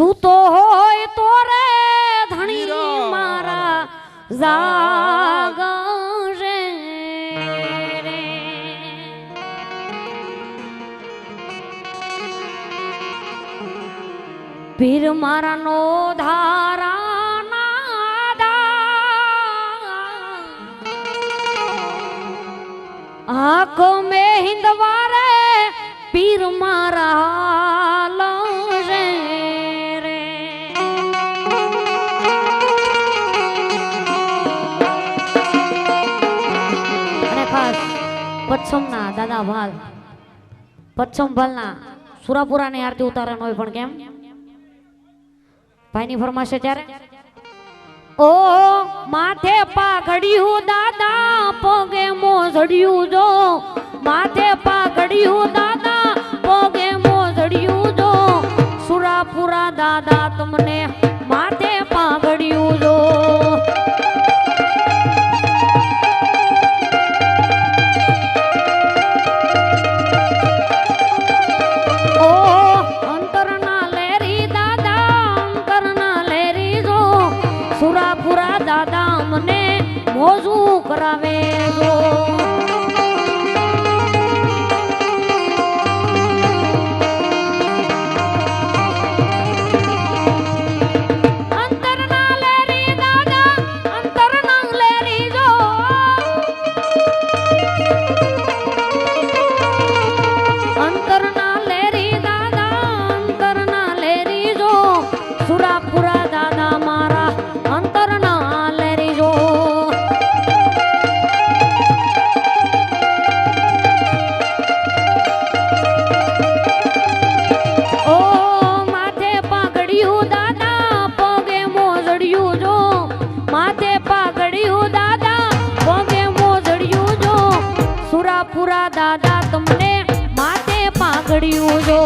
સૂતો હોય તો રે ધણી. મારા જાગ પીર મારા નો ધારા આંખો મેં હિંદવારે પીર મારા ખાસ પચ્છમના દાદા ભાલ. પચ્છમ ભાલના સુરાપુરાની આરતી ઉતારણ હોય પણ કેમ? ભાઈની ફરમાશે ત્યારે? ઓ માથે પાઘડિયું દાદા પગે મોજડિયું જો. માથે પાઘડિયું દાદા પગે મોજડિયું જો. સુરાપુરા દાદા તમને મોજું કરાવે જો માથે પાઘડ્યું દાદા ભોગે મોજડ્યું જો. સુરાપુરા દાદા તમને માથે પાઘડ્યું જો.